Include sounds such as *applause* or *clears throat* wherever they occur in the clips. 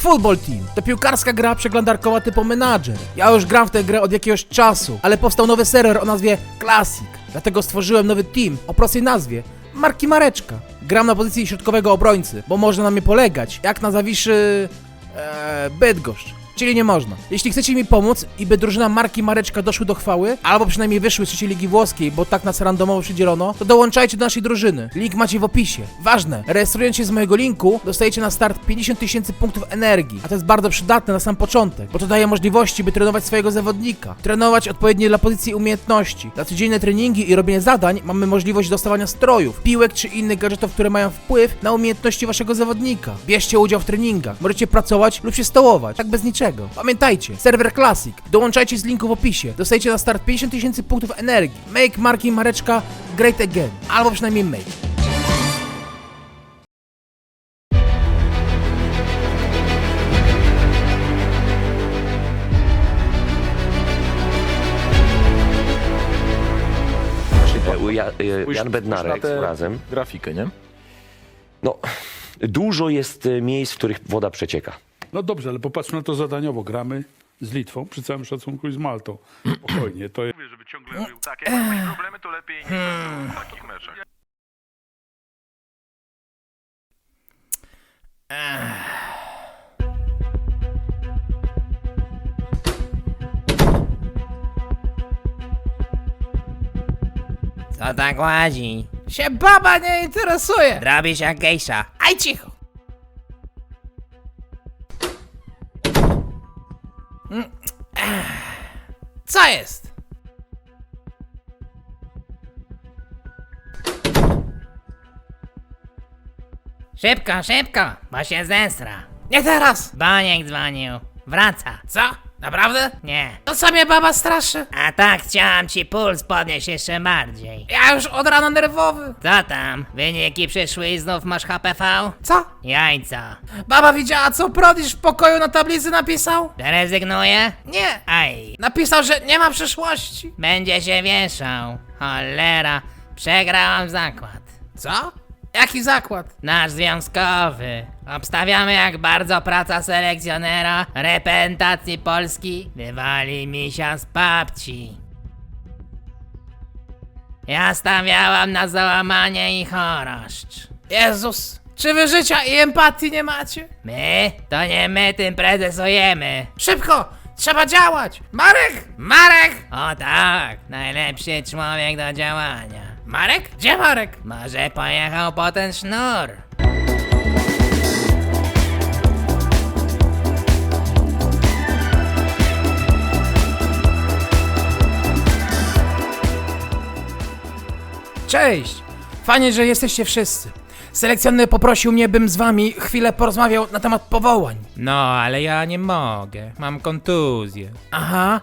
Football Team to piłkarska gra przeglądarkowa typu menadżer. Ja już gram w tę grę od jakiegoś czasu, ale powstał nowy serwer o nazwie Classic. Dlatego stworzyłem nowy team o prostej nazwie Marki Mareczka. Gram na pozycji środkowego obrońcy, bo można na mnie polegać, jak na zawiszy... Eee, Bydgoszcz. Czyli nie można. Jeśli chcecie mi pomóc i by drużyna marki Mareczka doszły do chwały, albo przynajmniej wyszły z trzeciej ligi włoskiej, bo tak nas randomowo przydzielono, to dołączajcie do naszej drużyny. Link macie w opisie. Ważne, rejestrując się z mojego linku, dostajecie na start 50 tysięcy punktów energii, a to jest bardzo przydatne na sam początek, bo to daje możliwości, by trenować swojego zawodnika, trenować odpowiednie dla pozycji umiejętności. Za codzienne treningi i robienie zadań mamy możliwość dostawania strojów, piłek czy innych gadżetów, które mają wpływ na umiejętności waszego zawodnika. Bierzcie udział w treningach, możecie pracować lub się stołować, tak bez niczego. Pamiętajcie, serwer Classic, dołączajcie z linku w opisie, dostajecie na start 50 tysięcy punktów energii. Make Marki Mareczka great again, albo przynajmniej make. E, Ja, e, Spójrz- Jan Bednarek spójrz na tę razem. Grafikę, nie? No, dużo jest e, miejsc, w których woda przecieka. No dobrze, ale popatrzmy na to zadaniowo. Gramy z Litwą, przy całym szacunku i z Maltą. *clears throat* Spokojnie, to jest... Mówię, żeby ciągle był tak. Jak problemy, to lepiej nie hmm. w takich meczach. Co tak łazi? Się baba nie interesuje! Robisz jak gejsza. Aj cicho! Co jest? Szybko, szybko, bo się zesra. Nie teraz! Boniek dzwonił. Wraca. Co? Naprawdę? Nie. To co mnie baba straszy? A tak chciałam ci puls podnieść jeszcze bardziej. Ja już od rana nerwowy. Co tam? Wyniki przyszły i znów masz HPV? Co? Jajca. Baba widziała co Prodisz w pokoju na tablicy napisał? Że rezygnuje? Nie. Aj. Napisał, że nie ma przyszłości. Będzie się wieszał. Cholera. Przegrałam zakład. Co? Jaki zakład? Nasz związkowy. Obstawiamy jak bardzo praca selekcjonera reprezentacji Polski wywali misia z papci. Ja stawiałam na załamanie i choroszcz. Jezus, czy wy życia i empatii nie macie? My? To nie my tym prezesujemy. Szybko! Trzeba działać! Marek! Marek! O tak, najlepszy człowiek do działania. Marek? Gdzie Marek? Może pojechał po ten sznur. Cześć! Fajnie, że jesteście wszyscy. Selekcjoner poprosił mnie, bym z wami chwilę porozmawiał na temat powołań. No, ale ja nie mogę. Mam kontuzję. Aha,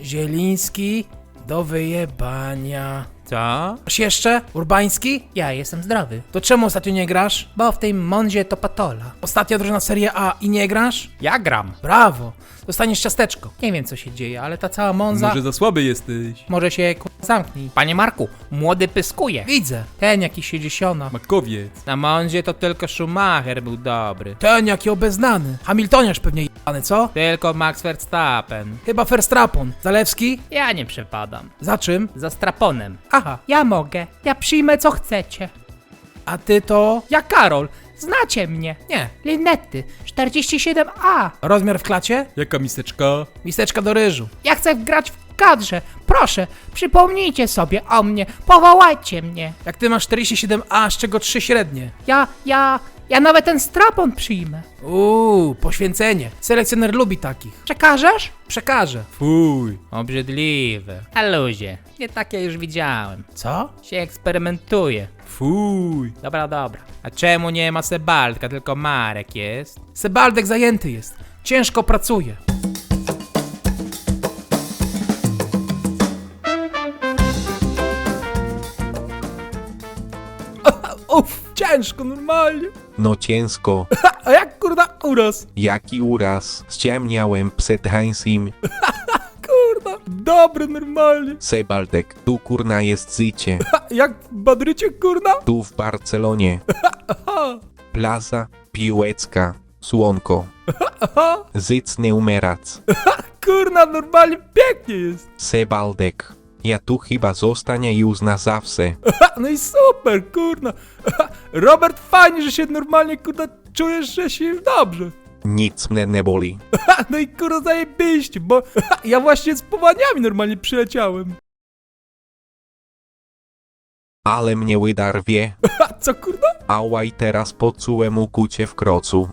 Zieliński do wyjebania. Co? Ktoś jeszcze? Urbański? Ja jestem zdrowy. To czemu ostatnio nie grasz? Bo w tej Mondzie to patola. Ostatnia drużyna Serie A i nie grasz? Ja gram. Brawo! Dostaniesz ciasteczko. Nie wiem co się dzieje, ale ta cała Monza... Może za słaby jesteś. Może się ku... zamknij. Panie Marku, młody pyskuje. Widzę. Ten jakiś siedziesiona. Makowiec. Na Mondzie to tylko Schumacher był dobry. Ten jaki obeznany. Hamiltoniarz pewnie jebany, co? Tylko Max Verstappen. Chyba Verstappen. Zalewski? Ja nie przepadam. Za czym? Za straponem. Aha. Ja mogę. Ja przyjmę co chcecie. A ty to... Ja Karol. Znacie mnie. Nie. Linety. 47A. Rozmiar w klacie? Jaka miseczka? Miseczka do ryżu. Ja chcę grać w kadrze. Proszę, przypomnijcie sobie o mnie. Powołajcie mnie. Jak ty masz 47A, z czego 3 średnie. Ja, ja, ja nawet ten strapon przyjmę. Uuu, poświęcenie. Selekcjoner lubi takich. Przekażesz? Przekażę. Fuj. Obrzydliwe. A luzie. Nie takie już widziałem. Co? Się eksperymentuje. Fuj. Dobra, dobra. A czemu nie ma Sebaldka, tylko Marek jest? Sebaldek zajęty jest. Ciężko pracuje. Uff, ciężko, normalnie. No ciężko, *laughs* A jak kurda uraz? jaki uraz, ściemniałem przed Heinzim, *laughs* Kurda, dobry, normalnie. Sebaldek, tu kurna jest życie, *laughs* jak w Madrycie, kurda? tu w Barcelonie, plaza piłecka, Słonko. Zyc nie umierać. Kurna, normalnie pięknie jest. Sebaldek. Ja tu chyba zostanie już na zawsze. No i super, kurna. Robert, fajnie, że się normalnie, kurna, czujesz, że się dobrze. Nic mnie nie boli. No i kurwa zajebiście, bo ja właśnie z powaniami normalnie przyleciałem. Ale mnie wydar wie. Co kurna? Ała i teraz poczułem ukucie w krocu.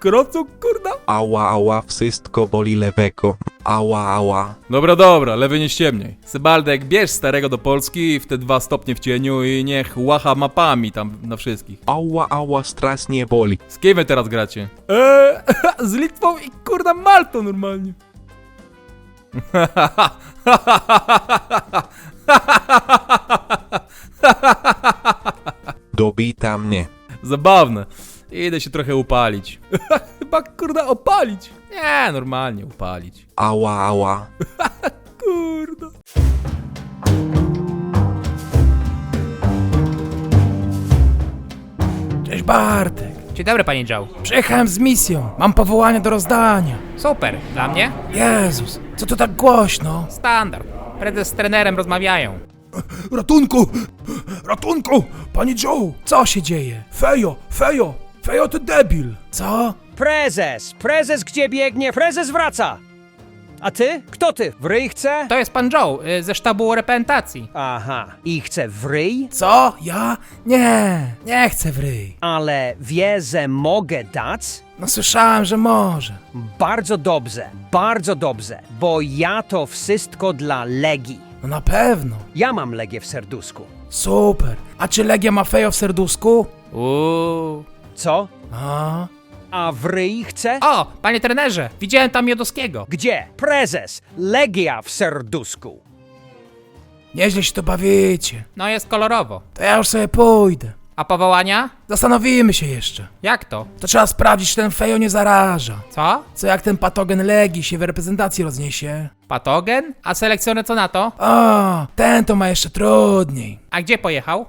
Krocu, kurna? Ała, ała, wszystko boli lewego. Ała, ała. Dobra, dobra, lewy nie ściemniej. Sebaldek, bierz starego do Polski w te dwa stopnie w cieniu i niech łacha mapami tam na wszystkich. Ała, ała, strasznie boli. Z kim wy teraz gracie? Eee, *laughs* z Litwą i kurna Maltą normalnie. Dobita mnie. Zabawne. Idę się trochę upalić. *laughs* Chyba kurna opalić. Nie, normalnie upalić. Ała, ała. *laughs* Kurna. Cześć Bartek. Dzień dobry, panie Joe. Przyjechałem z misją. Mam powołanie do rozdania. Super. Dla mnie? Jezus, co tu tak głośno? Standard. Prezes z trenerem rozmawiają. Ratunku! Ratunku! Panie Joe, co się dzieje? Fejo, Fejo! Fejo to debil! Co? Prezes! Prezes gdzie biegnie? Prezes wraca! A ty? Kto ty? W ryj chce? To jest pan Joe y, ze sztabu reprezentacji. Aha. I chce w ryj? Co? Ja? Nie, nie chcę w ryj. Ale wie, że mogę dać? No słyszałem, że może. Bardzo dobrze, bardzo dobrze, bo ja to wszystko dla Legii. No na pewno. Ja mam Legię w serduszku. Super. A czy Legia ma Fejo w serduszku? Uuu. Co? A? A w ryj chce? O, panie trenerze, widziałem tam Jodowskiego. Gdzie? Prezes! Legia w serduszku. Nieźle się to bawicie. No jest kolorowo. To ja już sobie pójdę. A powołania? Zastanowimy się jeszcze. Jak to? To trzeba sprawdzić, czy ten Fejo nie zaraża. Co? Co jak ten patogen Legii się w reprezentacji rozniesie? Patogen? A selekcjoner co na to? O, ten to ma jeszcze trudniej. A gdzie pojechał?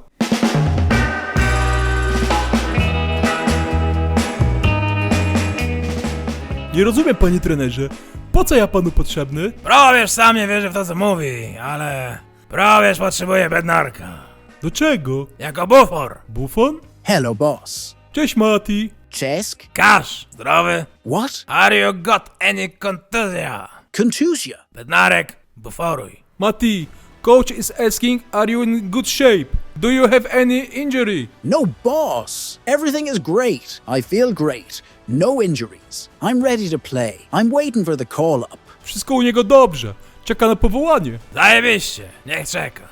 Nie rozumiem, panie trenerze. Po co ja panu potrzebny? Probierz sam nie wierzy w to, co mówi, ale... Probierz potrzebuje bednarka. Do czego? Jako bufor. Bufon? Hello, boss. Cześć, Mati. Czesk? Kasz, zdrowy. What? Are you got any kontuzja? Contusia? Bednarek, buforuj. Mati, coach is asking, are you in good shape? Do you have any injury? No, boss. Everything is great. I feel great. No injuries. I'm ready to play. I'm waiting for the call up. Wszystko u niego dobrze. Czeka na powołanie. Zajebiście, niech czeka.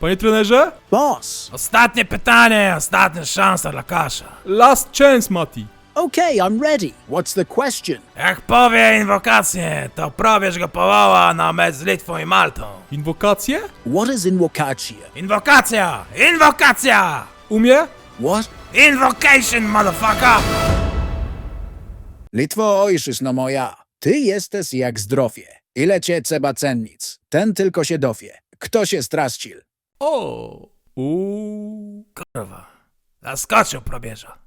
Panie trenerze? Boss. Ostatnie pytanie, ostatnia szansa dla Kasza. Last chance, Mati. Okay, I'm ready. What's the question? Jak powie inwokację, to probierz go powoła na mecz z Litwą i Maltą. Inwokacje? What is invocatia? Inwokacja! Inwokacja! Umie? What? Invocation, motherfucker! Litwo ojczyzno moja, ty jesteś jak zdrowie. Ile cię trzeba cennic? Ten tylko się dowie. Kto się straścił? O. Uuu. Kurwa, zaskoczył probierza.